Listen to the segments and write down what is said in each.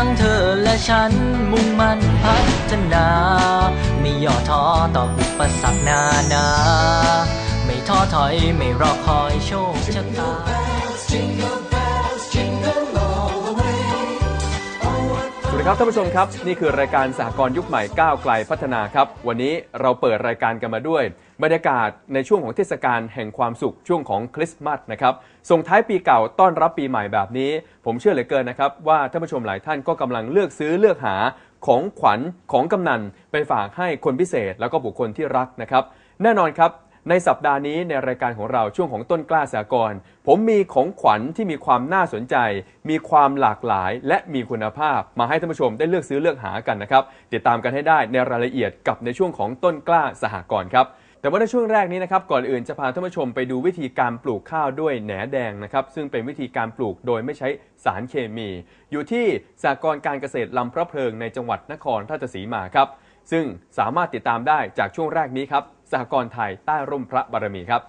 ทั้งเธอและฉันมุ่งมั่นพัฒนา ไม่ย่อท้อต่ออุปสรรคนานา ไม่ท้อถอยไม่รอคอยโชคชะตา สวัสดีครับท่านผู้ชมครับ นี่คือรายการสหกรณ์ยุคใหม่ก้าวไกลพัฒนาครับ วันนี้เราเปิดรายการกันมาด้วย บรรยากาศในช่วงของเทศกาลแห่งความสุขช่วงของคริสต์มาสนะครับ ส่งท้ายปีเก่าต้อนรับปีใหม่แบบนี้ ผมเชื่อเหลือเกินนะครับ ว่าท่านผู้ชมหลายท่านก็กำลังเลือกซื้อเลือกหาของขวัญของกำนันไปฝากให้คนพิเศษแล้วก็บุคคลที่รักนะครับ แน่นอนครับในสัปดาห์นี้ในรายการของเราช่วงของต้นกล้าสากรณ์ผมมีของขวัญที่มีความน่าสนใจ มีความหลากหลาย และมีคุณภาพ มาให้ท่านผู้ชมได้เลือกซื้อเลือกหากันนะครับ ติดตามกันให้ได้ในรายละเอียดกับในช่วงของต้นกล้าสหกรณ์ครับ แต่ว่าในช่วงแรกนี้นะครับก่อนอื่นจะพาท่านผู้ชมไปดูวิธีการปลูกข้าวด้วยแหนแดงนะครับซึ่งเป็นวิธีการปลูกโดยไม่ใช้สารเคมี อยู่ที่สากรณ์การเกษตรลำพระเพลิงในจังหวัดนครราชสีมาครับซึ่งสามารถติดตามได้จากช่วงแรกนี้ครับสหกรณ์ไทยใต้ร่มพระบารมีครับ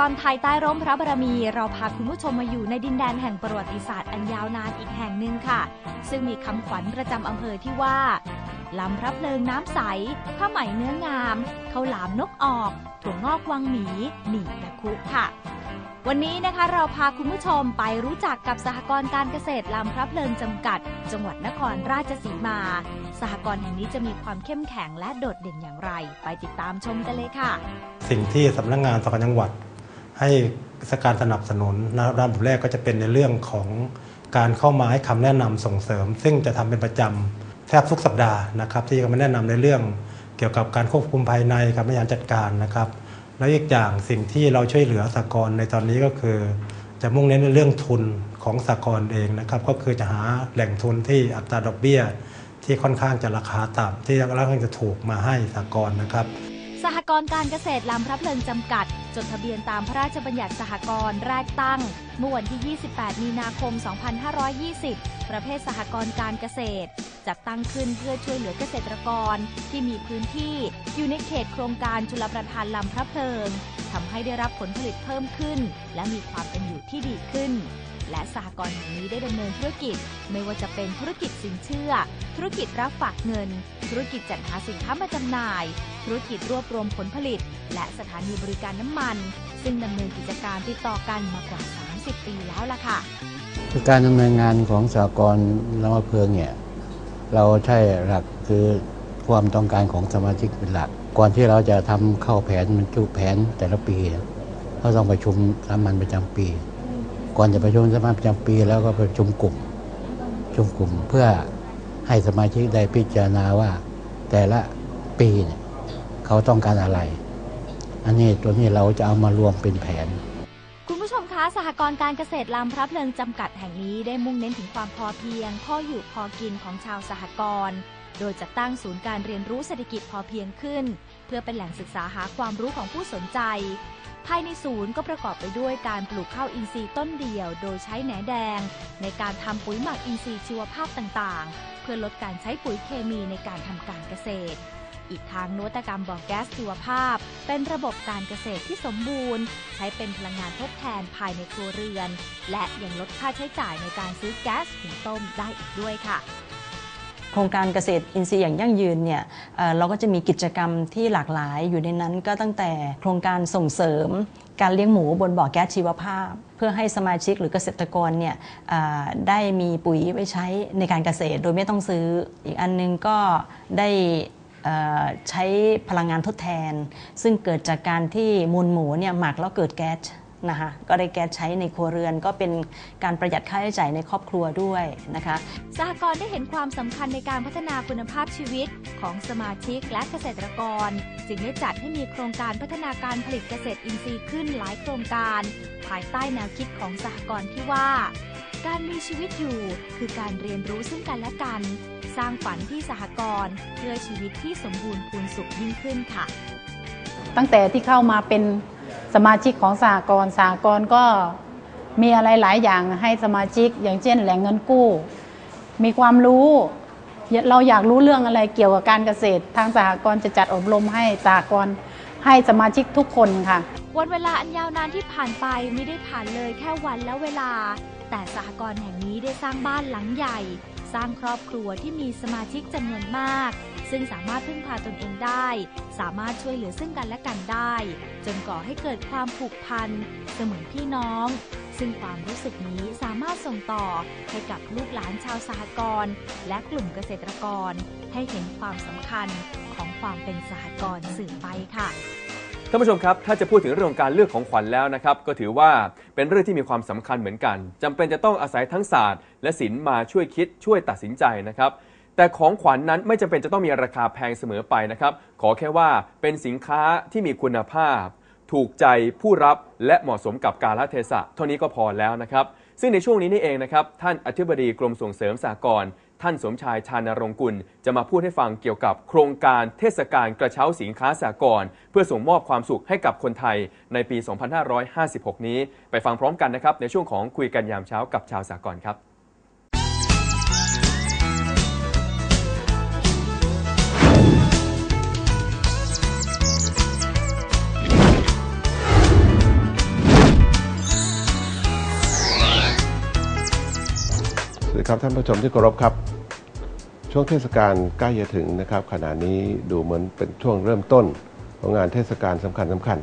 กรไทยใต้ร่มพระบารมี เราพาคุณผู้ชมมาอยู่ในดินแดนแห่งประวัติศาสตร์อันยาวนานอีกแห่งหนึ่งค่ะ ซึ่งมีคำขวัญประจำอำเภอที่ว่าลำพระเพลิงน้ำใส ผ้าไหมเนื้องามข้าวหลามนกออก ถั่วงอกวังหมีหนีตะคุค่ะ วันนี้นะคะเราพาคุณผู้ชมไปรู้จักกับสหกรณ์การเกษตรลำพระเพลิงจำกัด จังหวัดนครราชสีมา สหกรณ์แห่งนี้จะมีความเข้มแข็งและโดดเด่นอย่างไร ไปติดตามชมกันเลยค่ะ สิ่งที่สำนักงานสภาจังหวัด ให้การสนับสนุนนะครับด้านแรกก็จะเป็นในเรื่องของการเข้ามาให้คำแนะนำส่งเสริม ซึ่งจะทำเป็นประจำแทบทุกสัปดาห์นะครับ ที่จะมาแนะนำในเรื่องเกี่ยวกับการควบคุมภายในการบริหารจัดการนะครับ แล้วอีกอย่างสิ่งที่เราช่วยเหลือสหกรณ์ในตอนนี้ก็คือ จะมุ่งเน้นในเรื่องทุนของสหกรณ์เองนะครับ ก็คือจะหาแหล่งทุนที่อัตราดอกเบี้ย ที่ค่อนข้างจะราคาต่ำที่ค่อนข้างจะถูกมาให้สหกรณ์นะครับ สหกรณ์การเกษตรลำพระเพลิงจำกัด จดทะเบียนตามพระราชบัญญัติสหกรณ์แรกตั้ง เมื่อวันที่ 28 มีนาคม 2520 ประเภทสหกรณ์การเกษตร จัดตั้งขึ้นเพื่อช่วยเหลือเกษตรกรที่มีพื้นที่อยู่ในเขตโครงการจุลประทานลำพระเพลิงทำให้ได้รับผลผลิตเพิ่มขึ้น และมีความเป็นอยู่ที่ดีขึ้น และสหกรณ์แห่งนี้ได้ดำเนินธุรกิจ ไม่ว่าจะเป็นธุรกิจสินเชื่อ ธุรกิจรับฝากเงิน ธุรกิจจัดหาสินค้ามาจำหน่าย ธุรกิจรวบรวมผลผลิต และสถานีบริการน้ำมัน ซึ่งดำเนินกิจการติดต่อกันมากว่า 30 ปีแล้วล่ะค่ะคือการดำเนินงานของสหกรณ์ลำมะเพิงเนี่ยเราใช้หลักคือความต้องการของสมาชิกเป็นหลัก ก่อนที่เราจะทำเข้าแผนบรรจุแผนแต่ละปี เราต้องประชุมสามัญประจำปี ก่อนจะประชุมสามัญประจำปีแล้วก็ประชุมกลุ่มชุมกลุ่มเพื่อให้สมาชิกได้พิจารณาว่า แต่ละปีเนี่ยเขาต้องการอะไร อันนี้ตัวนี้เราจะเอามารวมเป็นแผนคุณผู้ชมคะสหกรณ์การเกษตรลำพระเพลิงจำกัดแห่งนี้ได้มุ่งเน้นถึงความพอเพียงพออยู่พอกินของชาวสหกรณ์ โดยจะตั้งศูนย์การเรียนรู้เศรษฐกิจพอเพียงขึ้น พื่อเป็นแหล่งศึกษาหาความรู้ของผู้สนใจ ภายในศูนย์ก็ประกอบไปด้วยการปลูกข้าวอินทรีย์ต้นเดียว โดยใช้แหนแดง ในการทำปุ๋ยหมักอินทรีย์ชีวภาพต่างๆ เพื่อลดการใช้ปุ๋ยเคมีในการทำการเกษตร อีกทางนวัตกรรมบ่อแก๊สชีวภาพ เป็นระบบการเกษตรที่สมบูรณ์ ใช้เป็นพลังงานทดแทนภายในครัวเรือน และยังลดค่าใช้จ่ายในการซื้อแก๊สหุงต้มได้อีกด้วยค่ะ โครงการเกษตรอินทรีย์อย่างยั่งยืนเนี่ยเเราก็จะมีกิจกรรมที่หลากหลายอยู่ในนั้นก็ตั้งแต่โครงการส่งเสริมการเลี้ยงหมูบนบ่อแก๊สชีวภาพ เพื่อให้สมาชิกหรือเกษตรกรเนี่ยได้มีปุ๋ยไว้ใช้ในการเกษตรโดยไม่ต้องซื้อ อีกอันนึงก็ได้ใช้พลังงานทดแทน ซึ่งเกิดจากการที่มูลหมูเนี่ยหมักแล้วเกิดแก๊ส นะคะก็ได้แก๊สใช้ในครัวเรือน ก็เป็นการประหยัดค่าใช้จ่ายในครอบครัวด้วยนะคะสหกรณ์ได้เห็นความสำคัญในการพัฒนาคุณภาพชีวิตของสมาชิกและเกษตรกร จึงได้จัดให้มีโครงการพัฒนาการผลิตเกษตรอินทรีย์ขึ้นหลายโครงการ ภายใต้แนวคิดของสหกรณ์ที่ว่า การมีชีวิตอยู่คือการเรียนรู้ซึ่งกันและกัน สร้างฝันที่สหกรณ์เพื่อชีวิตที่สมบูรณ์พูนสุขยิ่งขึ้นค่ะ ตั้งแต่ที่เข้ามาเป็น สมาชิกของสหกรณ์สหกรณ์ก็มีอะไรหลายอย่างให้สมาชิก อย่างเช่น แหล่งเงินกู้ มีความรู้ เราอยากรู้เรื่องอะไรเกี่ยวกับการเกษตร ทางสหกรณ์จะจัดอบรมให้สหกรณ์ให้สมาชิกทุกคนค่ะ วันเวลาอันยาวนานที่ผ่านไปไม่ได้ผ่านเลยแค่วันและเวลา แต่สหกรณ์แห่งนี้ได้สร้างบ้านหลังใหญ่ สร้างครอบครัวที่มีสมาชิกจำนวนมาก ซึ่งสามารถพึ่งพาตนเองได้ สามารถช่วยเหลือซึ่งกันและกันได้ จนก่อให้เกิดความผูกพัน เสมือนพี่น้อง ซึ่งความรู้สึกนี้สามารถส่งต่อให้กับลูกหลานชาวสหกรณ์และกลุ่มเกษตรกร ให้เห็นความสำคัญของความเป็นสหกรณ์สืบไปค่ะท่านผู้ชมครับ ถ้าจะพูดถึงเรื่องของการเลือกของขวัญแล้วนะครับ ก็ถือว่าเป็นเรื่องที่มีความสำคัญเหมือนกันจำเป็นจะต้องอาศัยทั้งศาสตร์ และศิลป์มาช่วยคิดช่วยตัดสินใจนะครับ แต่ของขวัญนนั้นไม่จำเป็นจะต้องมีราคาแพงเสมอไปนะครับ ขอแค่ว่าเป็นสินค้าที่มีคุณภาพ ถูกใจผู้รับและเหมาะสมกับกาลเทศะ เท่านี้ก็พอแล้วนะครับ ซึ่งในช่วงนี้นี่เองนะครับ ท่านอธิบดีกรมส่งเสริมสหกรณ์ท่านสมชายชานรงกุล จะมาพูดให้ฟังเกี่ยวกับโครงการเทศกาลกระเช้าสินค้าสหกรณ์เพื่อส่งมอบความสุขให้กับคนไทยในปี 2556 นี้ ไปฟังพร้อมกันนะครับในช่วงของคุยกันยามเช้ากับชาวสหกรณ์ครับ ดีครับท่านผู้ชมที่เคารพครับ ช่วงเทศกาลใกล้จะถึงนะครับ ขณะนี้ดูเหมือนเป็นช่วงเริ่มต้นของงานเทศกาลสำคัญสำคัญ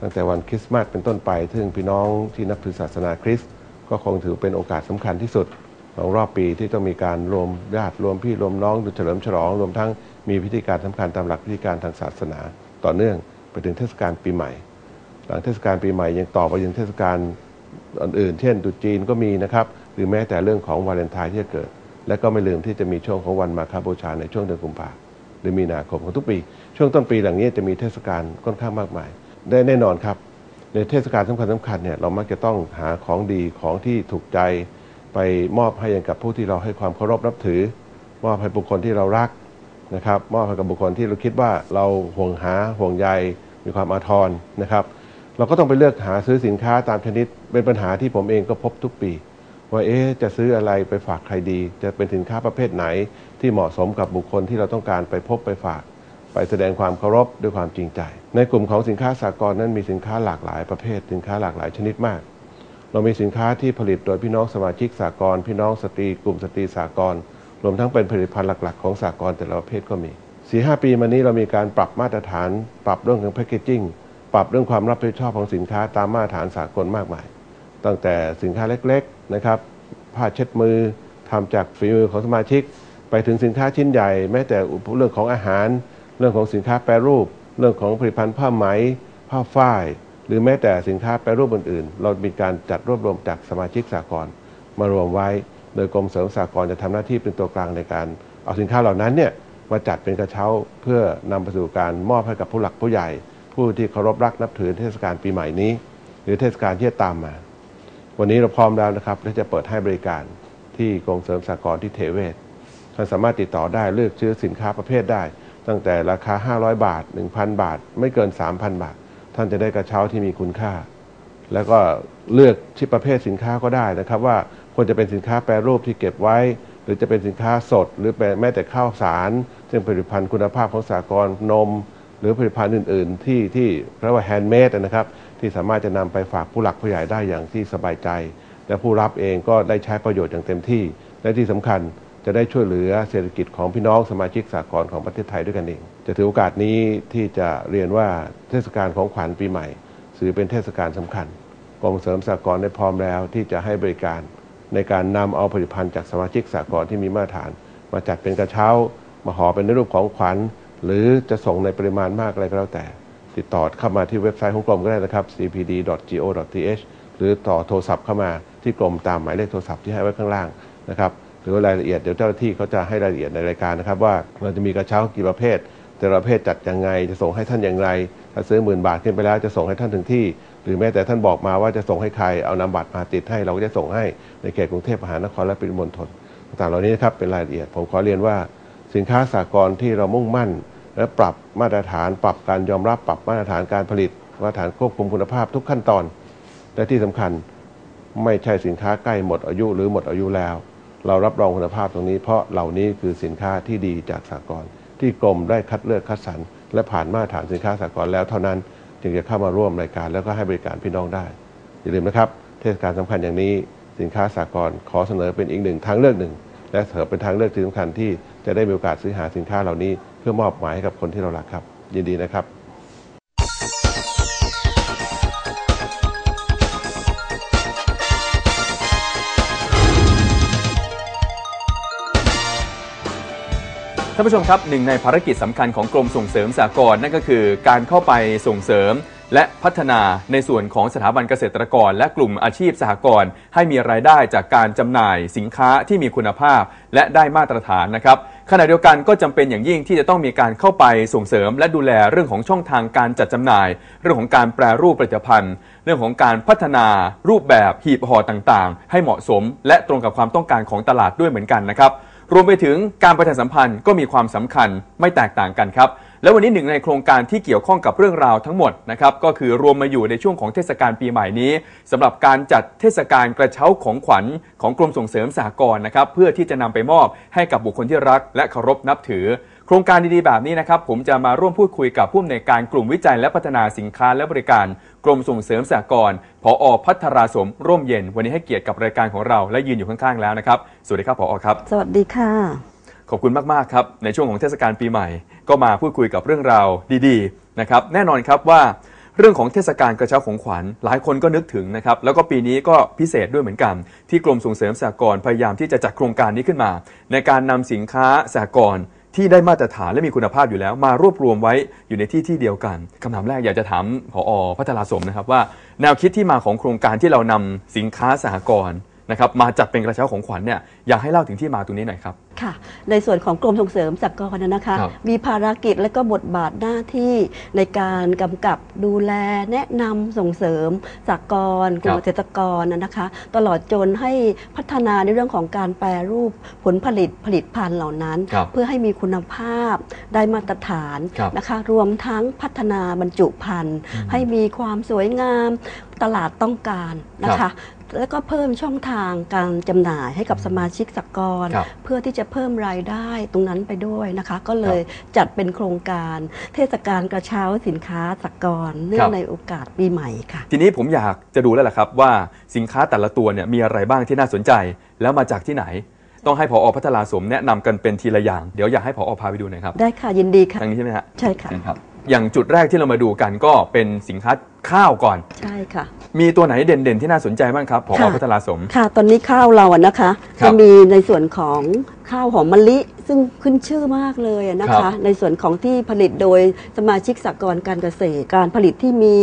ตั้งแต่วันคริสต์มาสเป็นต้นไปซึ่งพี่น้องที่นับถือศาสนาคริสต์ก็คงถือเป็นโอกาสสำคัญที่สุดของรอบปีที่ต้องมีการรวมญาติรวมพี่รวมน้องดูเฉลิมฉลองรวมทั้งมีพิธีการสำคัญตามหลักพิธีการทางศาสนา ต่อเนื่องไปถึงเทศกาลปีใหม่ หลังเทศกาลปีใหม่ยังต่อไปยังเทศกาลอื่นๆ เช่นตุจีนก็มีนะครับ หรือแม้แต่เรื่องของวาเลนไทน์ที่จะเกิด และก็ไม่ลืมที่จะมีช่วงของวันมาคาบูชาในช่วงเดือนกุมภาหรือมีนาคมของทุกปี ช่วงต้นปีหลังนี้จะมีเทศกาลค่อนข้างมากมายได้แน่นอนครับ ในเทศกาลสำคัญสำคัญเนี่ยเรามักจะต้องหาของดีของที่ถูกใจ ไปมอบให้กับผู้ที่เราให้ความเคารพนับถือ มอบให้บุคคลที่เรารักนะครับมอบให้กับบุคคลที่เราคิดว่าเราห่วงหาห่วงใยมีความอาทรนะครับ เราก็ต้องไปเลือกหาซื้อสินค้าตามชนิดเป็นปัญหาที่ผมเองก็พบทุกปี ว่าเอ๊จะซื้ออะไรไปฝากใครดี จะเป็นสินค้าประเภทไหน ที่เหมาะสมกับบุคคลที่เราต้องการไปพบไปฝาก ไปแสดงความเคารพด้วยความจริงใจ ในกลุ่มของสินค้าสากลนั้นมีสินค้าหลากหลายประเภท สินค้าหลากหลายชนิดมาก เรามีสินค้าที่ผลิตโดยพี่น้องสมาชิกสากลพี่น้องสตรีกลุ่มสตรีสากลรวมทั้งเป็นผลิตภัณฑ์หลัก ๆ ของสากลแต่ละประเภทก็มีสี่ห้าปีมานี้เรามีการปรับมาตรฐาน ปรับเรื่องของแพคเกจิ้งปรับเรื่องความรับผิดชอบของสินค้าตามมาตรฐานสากลมากมาย ตั้งแต่สินค้าเล็กๆนะครับผ้าเช็ดมือทำจากฝีมือของสมาชิก ไปถึงสินค้าชิ้นใหญ่ แม้แต่เรื่องของอาหาร เรื่องของสินค้าแปรรูป เรื่องของผลิตภัณฑ์ผ้าไหม ผ้าฝ้าย หรือแม้แต่สินค้าแปรรูปอื่นๆ เรามีการจัดรวบรวมจากสมาชิกสากลมารวมไว้ โดยกรมเสริมสากลจะทำหน้าที่เป็นตัวกลางในการเอาสินค้าเหล่านั้นเนี่ยมาจัดเป็นกระเช้าเพื่อนำไปสู่การมอบให้กับผู้หลักผู้ใหญ่ ผู้ที่เคารพรักนับถือเทศกาลปีใหม่นี้ หรือเทศกาลที่จะตามมา วันนี้เราพร้อมแล้วนะครับและจะเปิดให้บริการที่กรมเสริมสากลที่เทเวศท่านสามารถติดต่อได้เลือกซื้อสินค้าประเภทได้ ตั้งแต่ราคา 500 บาท 1,000 บาท ไม่เกิน 3,000 บาท ท่านจะได้กระเช้าที่มีคุณค่า แล้วก็เลือกที่ประเภทสินค้าก็ได้นะครับ ว่าควรจะเป็นสินค้าแปรรูปที่เก็บไว้ หรือจะเป็นสินค้าสด หรือแม้แต่ข้าวสารซึ่งผลิตภัณฑ์คุณภาพของสากลนม หรือผลิตภัณฑ์อื่น ๆ ที่ที่เรียกว่าแฮนด์เมดนะครับ ที่สามารถจะนำไปฝากผู้หลักผู้ใหญ่ได้อย่างที่สบายใจ และผู้รับเองก็ได้ใช้ประโยชน์อย่างเต็มที่ และที่สำคัญจะได้ช่วยเหลือเศรษฐกิจของพี่น้องสมาชิกสากลของประเทศไทยด้วยกันเอง จะถือโอกาสนี้ที่จะเรียนว่าเทศกาลของขวัญปีใหม่ถือเป็นเทศกาลสำคัญกรมเสริมสากลได้พร้อมแล้วที่จะให้บริการ ในการนำเอาผลิตภัณฑ์จากสมาชิกสากลที่มีมาตรฐาน มาจัดเป็นกระเช้า มาห่อเป็นในรูปของขวัญ หรือจะส่งในปริมาณมากอะไรก็แล้วแต่ ติดต่อเข้ามาที่เว็บไซต์ของกรมก็ได้นะครับ cpd.go.th หรือต่อโทรศัพท์เข้ามาที่กรมตามหมายเลขโทรศัพท์ที่ให้ไว้ข้างล่างนะครับหรือรายละเอียดเดี๋ยวเจ้าหน้าที่เขาจะให้รายละเอียดในรายการนะครับ ว่าเราจะมีกระเช้ากี่ประเภท แต่ละประเภทจัดยังไง จะส่งให้ท่านอย่างไร ถ้าซื้อหมื่นบาทขึ้นไปแล้วจะส่งให้ท่านถึงที่ หรือแม้แต่ท่านบอกมาว่าจะส่งให้ใครเอานำบัตรมาติดให้เราก็จะส่งให้ในเขตกรุงเทพมหานครและปริมณฑลต่างๆเหล่านี้นะครับเป็นรายละเอียดผมขอเรียนว่า สินค้าสากลที่เรามุ่งมั่น และปรับมาตรฐานปรับการยอมรับปรับมาตรฐานการผลิตมาตรฐานควบคุมคุณภาพทุกขั้นตอน และที่สำคัญไม่ใช่สินค้าใกล้หมดอายุหรือหมดอายุแล้ว เรารับรองคุณภาพตรงนี้เพราะเหล่านี้คือสินค้าที่ดีจากสากลที่กรมได้คัดเลือกคัดสรรและผ่านมาตรฐานสินค้าสากลแล้วเท่านั้น จึงจะเข้ามาร่วมรายการแล้วก็ให้บริการพี่น้องได้ อย่าลืมนะครับ เทศกาลสำคัญอย่างนี้สินค้าสากลขอเสนอเป็นอีกหนึ่งทางเลือกหนึ่ง และเถอเป็นทางเลือกที่สำคัญที่จะได้มีโอกาสซื้อหาสินค้าเหล่านี้ เพื่อมอบหมายให้กับคนที่เรารักครับ ยินดีนะครับท่านผู้ชมครับหนึ่งในภารกิจสำคัญของกรมส่งเสริมสหกรณ์นั่นก็คือการเข้าไปส่งเสริม และพัฒนาในส่วนของสถาบันเกษตรกร และกลุ่มอาชีพสหกรณ์ให้มีรายได้จากการจำหน่ายสินค้าที่มีคุณภาพ และได้มาตรฐานนะครับขณะเดียวกันก็จำเป็นอย่างยิ่งที่จะต้องมีการเข้าไปส่งเสริม และดูแลเรื่องของช่องทางการจัดจำหน่าย เรื่องของการแปรรูปผลิตภัณฑ์ เรื่องของการพัฒนารูปแบบหีบห่อต่างๆ ให้เหมาะสม และตรงกับความต้องการของตลาดด้วยเหมือนกันนะครับรวมไปถึงการประชาสัมพันธ์ก็มีความสำคัญไม่แตกต่างกันครับ และวันนี้หนึ่งในโครงการที่เกี่ยวข้องกับเรื่องราวทั้งหมดนะครับก็คือรวมมาอยู่ในช่วงของเทศกาลปีใหม่นี้สำหรับการจัดเทศกาลกระเช้าของขวัญของกรมส่งเสริมสหกรณ์นะครับเพื่อที่จะนำไปมอบให้กับบุคคลที่รัก และเคารพนับถือ โครงการดีๆแบบนี้นะครับผมจะมาร่วมพูดคุยกับผู้อำนวยการกลุ่มวิจัยและพัฒนาสินค้าและบริการกรมส่งเสริมสหกรณ์ผอพัทราสมร่มเย็น วันนี้ให้เกียรติกับรายการของเราและยืนอยู่ข้างๆแล้วนะครับสวัสดีครับผอครับ สวัสดีค่ะ ขอบคุณมาก ๆ ครับ ในช่วงของเทศกาลปีใหม่ ก็มาพูดคุยกับเรื่องราวดีๆนะครับแน่นอนครับว่าเรื่องของเทศกาลกระเช้าของขวัญหลายคนก็นึกถึงนะครับแล้วก็ปีนี้ก็พิเศษด้วยเหมือนกัน ที่กรมส่งเสริมสหกรณ์พยายามที่จะจัดโครงการนี้ขึ้นมา ในการนำสินค้าสหกรณ์ที่ได้มาตรฐานและมีคุณภาพอยู่แล้ว มารวบรวมไว้อยู่ในที่ที่เดียวกันคำถามแรกอยากจะถามผอพัทราสมนะครับว่า แนวคิดที่มาของโครงการที่เรานำสินค้าสหกรณ์ นะครับมาจัดเป็นกระเช้าของขวัญเนี่ยอยากให้เล่าถึงที่มาตรงนี้หน่อยครับ ค่ะ ในส่วนของกรมส่งเสริมสหกรณ์นะคะ ครับมีภารกิจและก็บทบาทหน้าที่ในการกำกับดูแลแนะนำส่งเสริมสหกรณ์กลุ่มเกษตรกรนะคะ ตลอดจนให้พัฒนาในเรื่องของการแปรรูปผลผลิตผลิตภัณฑ์เหล่านั้น ครับเพื่อให้มีคุณภาพได้มาตรฐานครับนะคะ รวมทั้งพัฒนาบรรจุภัณฑ์ให้มีความสวยงามตลาดต้องการนะครัคะ บ แล้วก็เพิ่มช่องทางการจำหน่ายให้กับสมาชิกสหกรณ์ครับเพื่อที่จะเพิ่มรายได้ตรงนั้นไปด้วยนะคะ ก็เลยจัดเป็นโครงการ เทศกาลกระเช้าสินค้าสหกรณ์เนื่อครังบ ในโอกาสปีใหม่ค่ะ ทีนี้ผมอยากจะดูแล้วล่ะครับว่าสินค้าแต่ละตัวเนี่ยมีอะไรบ้างที่น่าสนใจ แล้วมาจากที่ไหน ต้องให้ผอพัทราสมแนะนำกันเป็นทีละอย่าง เดี๋ยวอยากให้ผอพาไปดูหน่อยครับได้ค่ะยินดีค่ะ ทางนี้ใช่ไหมฮะใช่ค่ะ เชิญครับ อย่างจุดแรกที่เรามาดูกันก็เป็นสินค้าข้าวก่อน ใช่ค่ะ มีตัวไหนเด่นๆที่น่าสนใจบ้างครับผอค่ะ พัทราสม ค่ะ ตอนนี้ข้าวเราอะนะคะ ครัจะบมีในส่วนของข้าวหอมมะลิ ซึ่งขึ้นชื่อมากเลยอะนะครัคะ บในส่วนของที่ผลิตโดยสมาชิกสหกรณ์การเกษตร การผลิตที่มี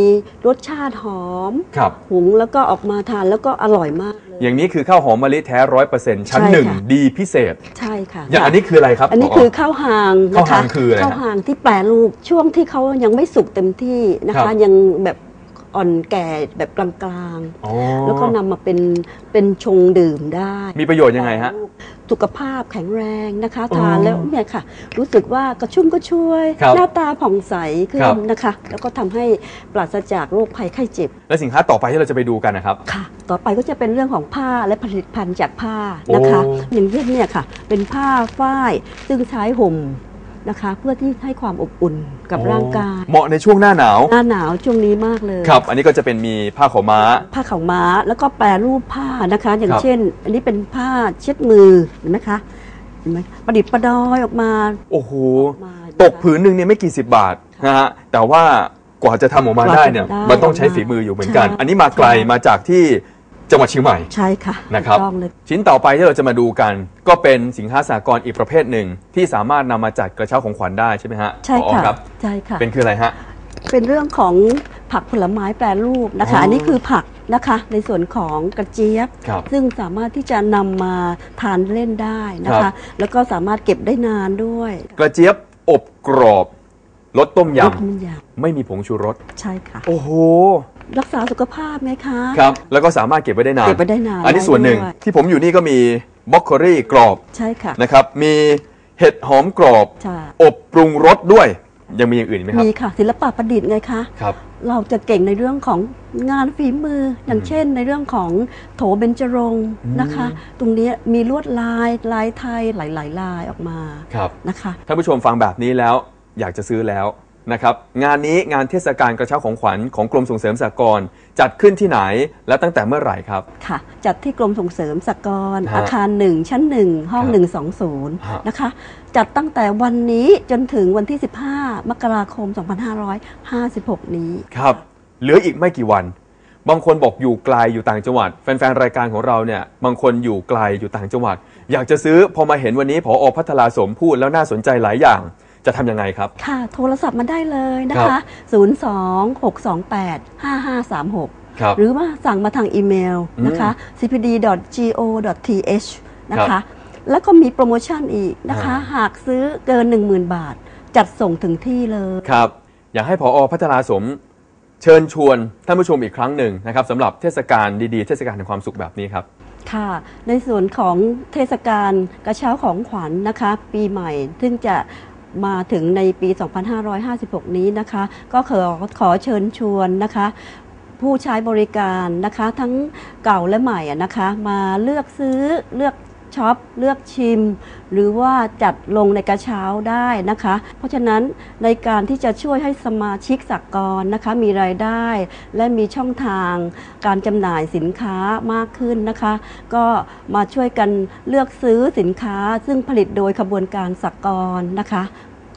รสชาติหอม ครับ หุงแล้วก็ออกมาทานแล้วก็อร่อยมากเลย อย่างนี้คือข้าวหอมมะลิแท้ร้อยเปอร์เซ็นต์ชั้นใช่หนึ่งค่ะดีพิเศษ ใช่ค่ะ อย่างอันนี้คืออะไรครับอันนี้ผ คือข้าวหางนะข้าวคะหางคืออะไรข้าวหางที่แปรรูปช่วงที่เขายังไม่สุกเต็มที่นะครัคะ บยังแบบ อ่อนแก่แบบกลางอ๋อๆ แล้วก็นำมาเป็นเป็นชงดื่มได้มีประโยชน์ยังไงฮะ สุขภาพแข็งแรงนะคะอ๋อทานแล้วเนี่ยค่ะ รู้สึกว่ากระชุ่มก็ช่วย ครับหน้าตาผ่องใสขึ้ครันบนะคะ แล้วก็ทำให้ปราศจากโรคภัยไข้เจ็บ และสินค้าต่อไปที่เราจะไปดูกันนะครับ ค่ะ ต่อไปก็จะเป็นเรื่องของผ้าและผลิตภัณฑ์จากผ้านะคะ โอ้อย่างเช่นเนี่ยค่ะ เป็นผ้าฝ้ายซึ่งใช้ห่ม นะคะ เพื่อที่ให้ความอบอุ่นกับร่างกาย เหมาะในช่วงหน้าหนาว หน้าหนาวช่วงนี้มากเลย ครับ อันนี้ก็จะเป็นมีผ้าขาวม้า ผ้าขาวม้าแล้วก็แปรรูปผ้านะคะ อย่าคงรับ เช่น อันนี้เป็นผ้าเช็ดมือเห็นไหมคะเห็นไหมประดิษฐ์ประดอยออกมา โอ้โห มาตกผืนหนึ่งเนี่ยไม่กี่สิบบาทนะฮะ แต่ว่ากว่าจะทำออกมากว่าจะได้เนี่ยได้มันต้องใช้ฝีมืออยู่เหมือนกัน ใช่อันนี้มาไกลมาจากที่ จังหวัดเชียงใหม่ใช่ค่ะนะครับ ถูกต้องเลย ชิ้นต่อไปที่เราจะมาดูกัน ก็เป็นสินค้าสากลอีกประเภทหนึ่ง ที่สามารถนำมาจัดกระเช้าของขวัญได้ใช่ไหมฮะใช่ผอค่ะครับ ใช่ค่ะ เป็นคืออะไรฮะ เป็นเรื่องของผักผลไม้แปรรูปนะคะ อ๋ออัอันนี้คือผักนะคะ ในส่วนของกระเจี๊ยบ ครับซึ่งสามารถที่จะนำมาทานเล่นได้นะครัคะ บ แล้วก็สามารถเก็บได้นานด้วยกระเจี๊ยบอบกรอบรสต้มยรสมันยำไม่มีผงชูรสำใช่ค่ะ โอ้โห รักษาสุขภาพไหมคะครับ แล้วก็สามารถเก็บไว้ได้นาน เก็บไว้ได้นานอันนี้ส่วนหนึ่งได้ด้วยที่ผมอยู่นี่ก็มีบล็อกโครี่กรอบใช่ค่ะ นะครับมีเห็ดหอมกรอบใช่อบปรุงรสด้วย ยังมีอย่างอื่นอีกไหมครับมีค่ะ ศิลปะประดิษฐ์ไงคะ ครับ เราจะเก่งในเรื่องของงานฝีมืออย่างเช่น ในเรื่องของโถเบญจรงค์นะคะ ตรงเนี้ยมีลวดลายลายไทยหลาย ๆ ลายออกมาครับ นะคะ ท่านผู้ชมฟังแบบนี้แล้วอยากจะซื้อแล้ว นะครับงานนี้งานเทศกาลกระเช้าของขวัญของกรมส่งเสริมสหกรณ์จัดขึ้นที่ไหนและตั้งแต่เมื่อไหร่ครับ ค่ะ จัดที่กรมส่งเสริมสหกรณ์ฮะอาคาร1ชั้น1ห้องครับฮะ120นะคะ จัดตั้งแต่วันนี้จนถึงวันที่ 15 มกราคม 2556 นี้ ครับเหลืออีกไม่กี่วัน บางคนบอกอยู่ไกลอยู่ต่างจังหวัด แฟนๆรายการของเราเนี่ยบางคนอยู่ไกลอยู่ต่างจังหวัด อยากจะซื้อพอมาเห็นวันนี้พออพัทราสมพูดแล้วน่าสนใจหลายอย่าง จะทำยังไงครับ ค่ะ โทรศัพท์มาได้เลยนะครัคะ บ 026285536 ครับ หรือว่าสั่งมาทางอีเมลนะคะอื cpd.go.th นะครัคะ บแล้วก็มีโปรโมชั่นอีกนะคะ อ่า หากซื้อเกิน 10,000 บาท จัดส่งถึงที่เลย ครับ อยากให้พอพัทราสมเชิญชวนท่านผู้ชมอีกครั้งหนึ่งนะครับสำหรับเทศกาลดีๆ เทศกาลแห่งความสุขแบบนี้ครับ ค่ะ ในส่วนของเทศกาลกระเช้าของขวัญนะคะ ปีใหม่ ซึ่งจะ มาถึงในปี 2556 นี้นะคะ ก็ขอขอเชิญชวนนะคะผู้ใช้บริการนะคะทั้งเก่าและใหม่นะคะ มาเลือกซื้อเลือก ช็อปเลือกชิม หรือว่าจัดลงในกระเช้าได้นะคะ เพราะฉะนั้นในการที่จะช่วยให้สมาชิกสากลนะคะมีรายได้ และมีช่องทางการจำหน่ายสินค้ามากขึ้นนะคะ ก็มาช่วยกันเลือกซื้อสินค้าซึ่งผลิตโดยขบวนการสากลนะคะ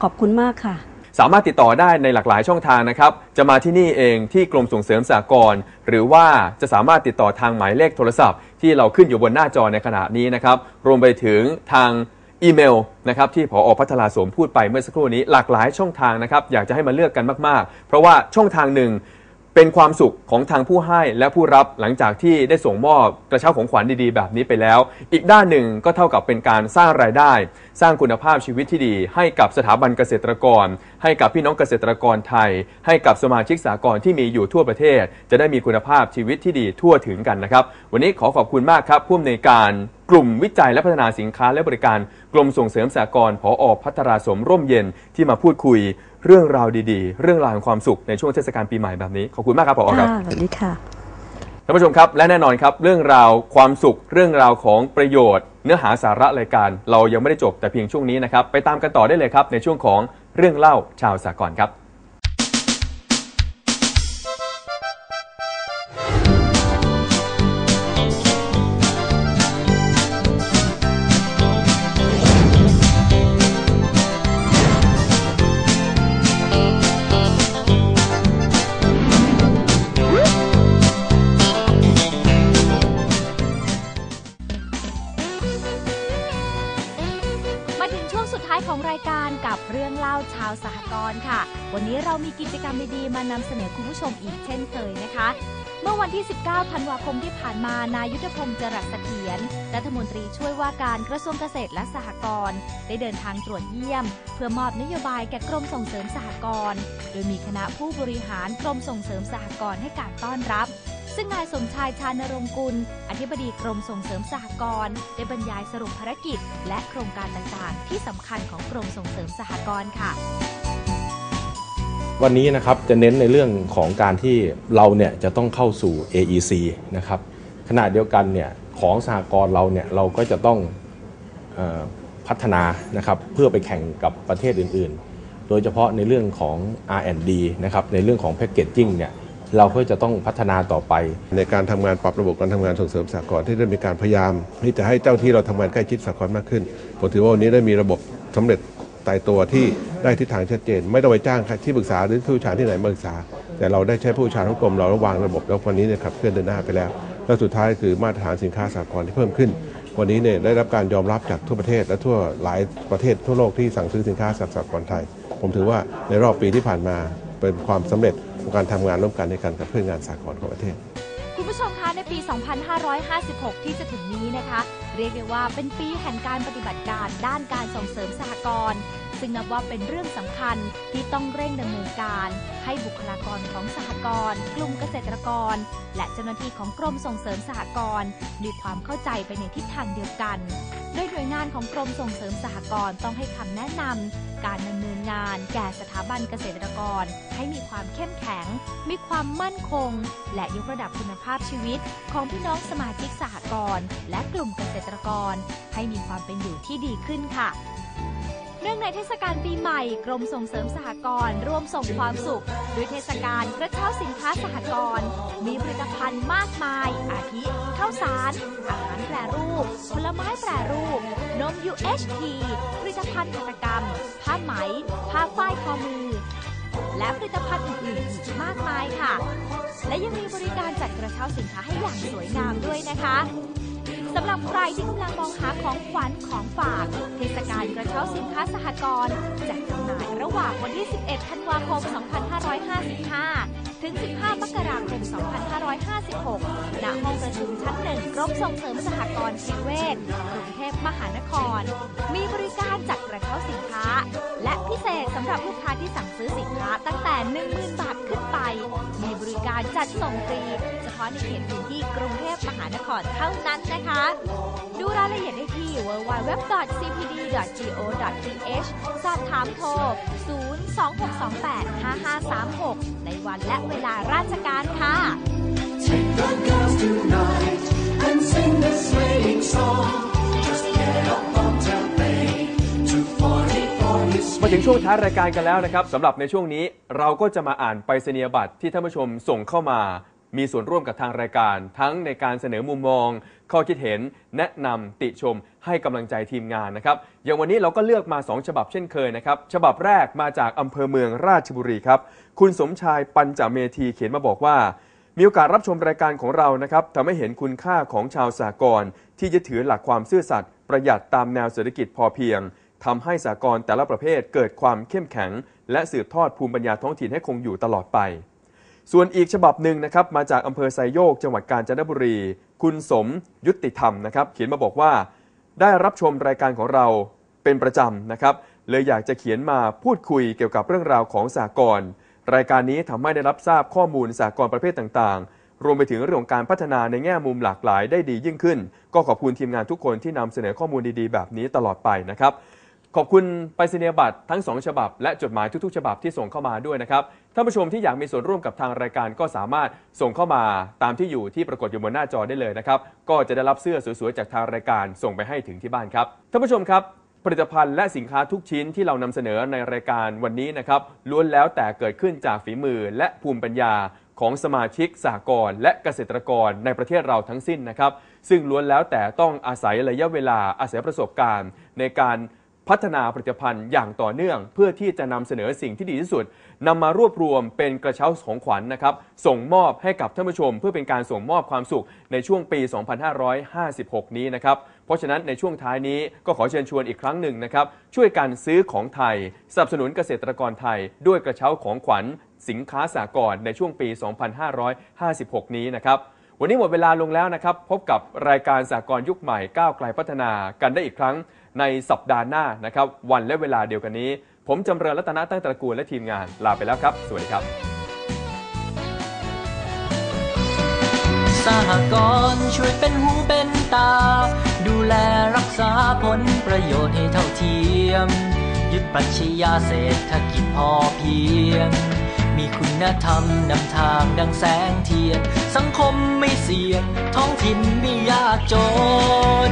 ขอบคุณมากค่ะ สามารถติดต่อได้ในหลากหลายช่องทางนะครับ จะมาที่นี่เองที่กรมส่งเสริมสหกรณ์หรือว่าจะสามารถติดต่อทางหมายเลขโทรศัพท์ ที่เราขึ้นอยู่บนหน้าจอในขณะนี้นะครับ รวมไปถึงทางอีเมลนะครับที่ผอพัฒนาสมพูดไปเมื่อสักครู่นี้ หลากหลายช่องทางนะครับ อยากจะให้มาเลือกกันมาก ๆ เพราะว่าช่องทางหนึ่ง เป็นความสุขของทางผู้ให้และผู้รับหลังจากที่ได้ส่งมอบกระเช้าของขวัญดีๆ แบบนี้ไปแล้ว อีกด้านหนึ่งก็เท่ากับเป็นการสร้างรายได้ สร้างคุณภาพชีวิตที่ดี ให้กับสถาบันเกษตรกร ให้กับพี่น้องเกษตรกรไทย ให้กับสมาชิกสากลที่มีอยู่ทั่วประเทศ จะได้มีคุณภาพชีวิตที่ดีทั่วถึงกันนะครับ วันนี้ขอขอบคุณมากครับผู้อำนวยการกลุ่มวิจัยและพัฒนาสินค้าและบริการกรมส่งเสริมสากลผอพัทราสมร่มเย็นที่มาพูดคุย เรื่องราวดีๆ เรื่องราวของความสุขในช่วงเทศกาลปีใหม่แบบนี้ ขอบคุณมากครับผอครับ ค่ะสวัสดีค่ะ ท่านผู้ชมครับและแน่นอนครับ เรื่องราวความสุข เรื่องราวของประโยชน์ เนื้อหาสาระรายการ เรายังไม่ได้จบแต่เพียงช่วงนี้นะครับ ไปตามกันต่อได้เลยครับ ในช่วงของเรื่องเล่าชาวสากลครับำเสนอคุณผู้ชมอีกเช่นเคยนะคะ เมื่อวันที่ 19 ธันวาคมที่ผ่านมา นายุทธพงศ์จรัสเสถียร รัฐมนตรีช่วยว่าการกระทรวงเกษตรและสหกรณ์ ได้เดินทางตรวจเยี่ยม เพื่อมอบนโยบายแก่กรมส่งเสริมสหกรณ์ โดยมีคณะผู้บริหารกรมส่งเสริมสหกรณ์ให้การต้อนรับซึ่งนายสมชายชานรงค์กุล อธิบดีกรมส่งเสริมสหกรณ์ได้บรรยายสรุปภารกิจ และโครงการต่างๆ ที่สำคัญของกรมส่งเสริมสหกรณ์ค่ะ วันนี้นะครับจะเน้นในเรื่องของการที่เราเนี่ยจะต้องเข้าสู่ AEC นะครับขณะเดียวกันเนี่ยของสหกรณ์เราเนี่ยเราก็จะต้องออพัฒนานะครับเพื่อไปแข่งกับประเทศอื่นๆ โดยเฉพาะในเรื่องของ R&D นะครับในเรื่องของแพ c เกจจิ้งเนี่ยเราก็จะต้องพัฒนาต่อไป ในการทำงานปรับระบบการทำงานส่งเสริมสหกรณ์ที่ได้มีการพยายามที่จะให้เจ้าที่เราทำงานใกล้ชิดสหกรณ์มากขึ้นผมถือว่าวันนี้ได้มีระบบสำเร็จ ตายตัวที่ได้ทิศทางชัดเจน ไม่ต้องไปจ้างใครที่ปรึกษาหรือผู้เชี่ยวชาญที่ไหนมาปรึกษา แต่เราได้ใช้ผู้เชี่ยวชาญของกรมเราระวางระบบแล้ววันนี้เนี่ยขับเคลื่อนเดินหน้าไปแล้ว แล้วสุดท้ายคือมาตรฐานสินค้าสหกรณ์ที่เพิ่มขึ้น วันนี้เนี่ยได้รับการยอมรับจากทั่วประเทศ และทั่วหลายประเทศทั่วโลกที่สั่งซื้อสินค้าจากสหกรณ์ไทย ผมถือว่าในรอบปีที่ผ่านมาเป็นความสำเร็จของการทำงานร่วมกันในการกับเพื่อนงานสากลของประเทศคุณผู้ชมคะในปี 2556 ที่จะถึงนี้นะคะ เรียกได้ว่าเป็นปีแห่งการปฏิบัติการด้านการส่งเสริมสหกรณ์ ซึ่งนับว่าเป็นเรื่องสำคัญที่ต้องเร่งดำเนินการ ให้บุคลากรของสหกรณ์กลุ่มเกษตรกร และเจ้าหน้าที่ของกรมส่งเสริมสหกรณ์มีความเข้าใจไปในทิศทางเดียวกัน โดยหน่วยงานของกรมส่งเสริมสหกรณ์ต้องให้คำแนะนำการดำเนินงานแก่สถาบันเกษตรกร ให้มีความเข้มแข็ง มีความมั่นคง และยกระดับคุณภาพชีวิต ของพี่น้องสมาชิกสหกรณ์และกลุ่มเกษตรกร ให้มีความเป็นอยู่ที่ดีขึ้นค่ะ นื่องในเทศกาลปีใหม่ กรมส่งเสริมสหกรณ์ร่วมส่งความสุข ด้วยเทศกาลกระเช้าสินค้าสหกรณ์มีผลิตภัณฑ์มากมาย อาทิข้าวสาร อาหารแปรรูป ผลไม้แปรรูป นม UHT ผลิตภัณฑ์หัตถกรรม ผ้าไหม ผ้าฝ้ายทอมือ และผลิตภัณฑ์อื่นๆอีกมากมายค่ะ และยังมีบริการจัดกระเช้าสินค้าให้อย่างสวยงามด้วยนะคะ สำหรับใครที่กำลังมองหาของขวัญของฝาก เทศกาลกระเช้าสินค้าสหกรณ์จัดจำหน่ายระหว่างวันที่ 11 ธันวาคม 2555 ถึง 15 มกราคม 2556 ณ ห้องประชุมชั้นหนึ่งกรมส่งเสริมสหกรณ์เทเวศกรุงเทพมหานคร มีบริการจัดกระเช้าสินค้า และพิเศษสำหรับลูกค้าที่สั่งซื้อสินค้าตั้งแต่ 10,000 บาทขึ้นไป มีบริการจัดส่งฟรีเฉพาะในเขตพื้นที่กรุงเทพ นครเท่านั้นนะคะ ดูรายละเอียดได้ที่ www.cpd.go.th สอบถามโทร 026285536 ในวันและเวลาราชการค่ะ Take the girls tonight and sing the sleighing song. Just get up on Bay to 44มาถึงช่วงท้ายรายการกันแล้วนะครับสำหรับในช่วงนี้เราก็จะมาอ่านไปรษณียบัตรที่ท่านผู้ชมส่งเข้ามา มีส่วนร่วมกับทางรายการ ทั้งในการเสนอมุมมอง ข้อคิดเห็น แนะนำติชม ให้กำลังใจทีมงานนะครับ อย่างวันนี้เราก็เลือกมา 2 ฉบับเช่นเคยนะครับ ฉบับแรกมาจากอำเภอเมืองราชบุรีครับ คุณสมชายปัญจเมธีเขียนมาบอกว่า มีโอกาสรับชมรายการของเรานะครับทำให้เห็นคุณค่าของชาวสากลที่ยึดถือหลักความซื่อสัตย์ประหยัดตามแนวเศรษฐกิจพอเพียงทำให้สากลแต่ละประเภทเกิดความเข้มแข็ง และสืบทอดภูมิปัญญาท้องถิ่นให้คงอยู่ตลอดไป ส่วนอีกฉบับหนึ่งนะครับมาจากอำเภอไซโยก จังหวัดกาญจนบุรี คุณสมยุติธรรมนะครับ เขียนมาบอกว่า ได้รับชมรายการของเราเป็นประจำนะครับ เลยอยากจะเขียนมาพูดคุยเกี่ยวกับเรื่องราวของสากลรายการนี้ทำให้ได้รับทราบข้อมูลสากลประเภทต่างๆ รวมไปถึงเรื่องของการพัฒนาในแง่มุมหลากหลายได้ดียิ่งขึ้น ก็ขอบคุณทีมงานทุกคนที่นำเสนอข้อมูลดีๆ แบบนี้ตลอดไปนะครับ ขอบคุณไปรษณียบัตรทั้ง 2 ฉบับ และจดหมายทุกๆ ฉบับที่ส่งเข้ามาด้วยนะครับท่านผู้ชมที่อยากมีส่วนร่วมกับทางรายการก็สามารถส่งเข้ามาตามที่อยู่ที่ปรากฏอยู่บนหน้าจอได้เลยนะครับก็จะได้รับเสื้อสวยๆจากทางรายการส่งไปให้ถึงที่บ้านครับท่านผู้ชมครับผลิตภัณฑ์และสินค้าทุกชิ้นที่เรานำเสนอในรายการวันนี้นะครับล้วนแล้วแต่เกิดขึ้นจากฝีมือและภูมิปัญญาของสมาชิกสหกรณ์และเกษตรกรในประเทศเราทั้งสิ้นนะครับ ซึ่งล้วนแล้วแต่ต้องอาศัยระยะเวลาอาศัยประสบการณ์ในการ พัฒนาผลิตภัณฑ์อย่างต่อเนื่อง เพื่อที่จะนำเสนอสิ่งที่ดีที่สุดนำมารวบรวมเป็นกระเช้าของขวัญนะครับ ส่งมอบให้กับท่านผู้ชม เพื่อเป็นการส่งมอบความสุขในช่วงปี 2556 นี้นะครับเพราะฉะนั้นในช่วงท้ายนี้ก็ขอเชิญชวนอีกครั้งหนึ่งนะครับ ช่วยกันซื้อของไทยสนับสนุนเกษตรกรไทย ด้วยกระเช้าของขวัญสินค้าสากลในช่วงปี 2556 นี้นะครับวันนี้หมดเวลาลงแล้วนะครับ พบกับรายการสากลยุคใหม่ก้าวไกลพัฒนากันได้อีกครั้ง ในสัปดาห์หน้านะครับ วันและเวลาเดียวกันนี้ ผมจำเริญรัตนตั้งตระกูลและทีมงานลาไปแล้วครับ สวัสดีครับ สหกรณ์ช่วยเป็นหูเป็นตา ดูแลรักษาผลประโยชน์ให้เท่าเทียม ยึดปรัชญาเศรษฐกิจพอเพียง มีคุณธรรมนำทางดังแสงเทียน สังคมไม่เสี่ยงท้องถิ่นไม่ยากจน